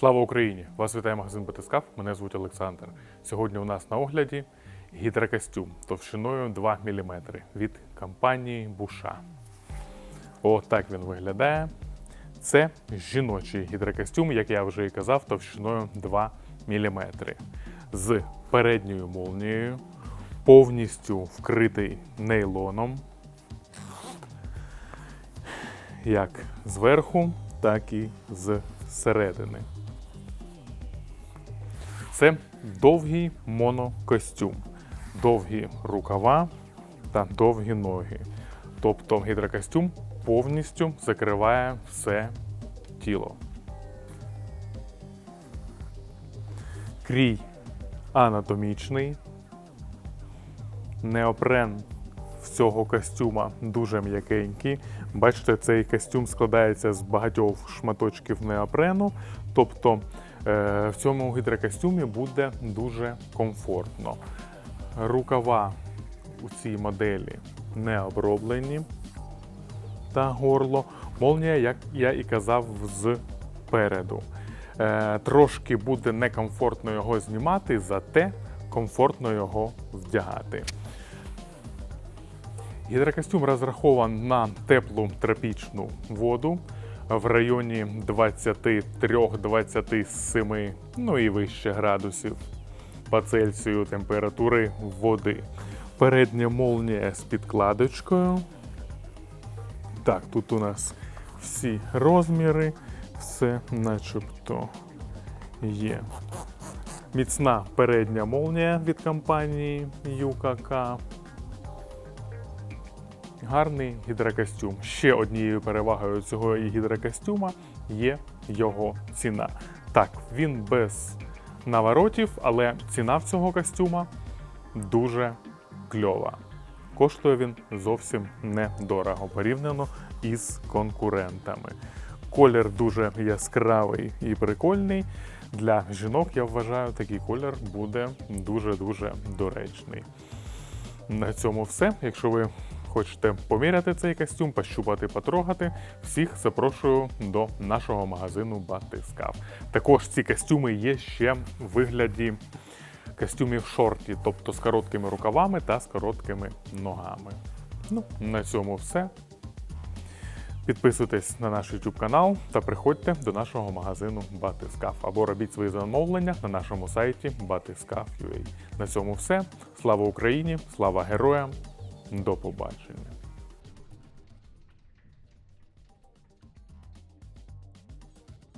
Слава Україні! Вас вітає магазин Батискаф. Мене звуть Олександр. Сьогодні у нас на огляді гідрокостюм товщиною 2 мм від компанії Буша. О, так він виглядає. Це жіночий гідрокостюм, як я вже і казав, товщиною 2 мм. З передньою молнією, повністю вкритий нейлоном. Як зверху, так і зсередини. Це довгий монокостюм, довгі рукава та довгі ноги. Тобто гідрокостюм повністю закриває все тіло. Крій анатомічний. Неопрен всього костюма дуже м'якенький. Бачите, цей костюм складається з багатьох шматочків неопрену. Тобто в цьому гідрокостюмі буде дуже комфортно. Рукава у цій моделі не оброблені та горло. Молнія, як я і казав, зпереду. Е, трошки буде некомфортно його знімати, зате комфортно його вдягати. Гідрокостюм розрахований на теплу тропічну воду в районі 23-27, ну і вище градусів по Цельсію температури води. Передня молнія з підкладочкою. Так, тут у нас всі розміри, все начебто є. Міцна передня молнія від компанії UKK. Гарний гідрокостюм. Ще однією перевагою цього гідрокостюма є його ціна. Так, він без наворотів, але ціна в цього костюма дуже кльова. Коштує він зовсім недорого порівняно із конкурентами. Колір дуже яскравий і прикольний. Для жінок, я вважаю, такий колір буде дуже-дуже доречний. На цьому все. Якщо ви хочете поміряти цей костюм, пощупати, потрогати, всіх запрошую до нашого магазину Батискав. Також ці костюми є ще в вигляді костюмів шорті, тобто з короткими рукавами та з короткими ногами. Ну, на цьому все. Підписуйтесь на наш YouTube канал та приходьте до нашого магазину Батискаф або робіть свої замовлення на нашому сайті Batiskaf.ua. На цьому все. Слава Україні! Слава героям! До побачення!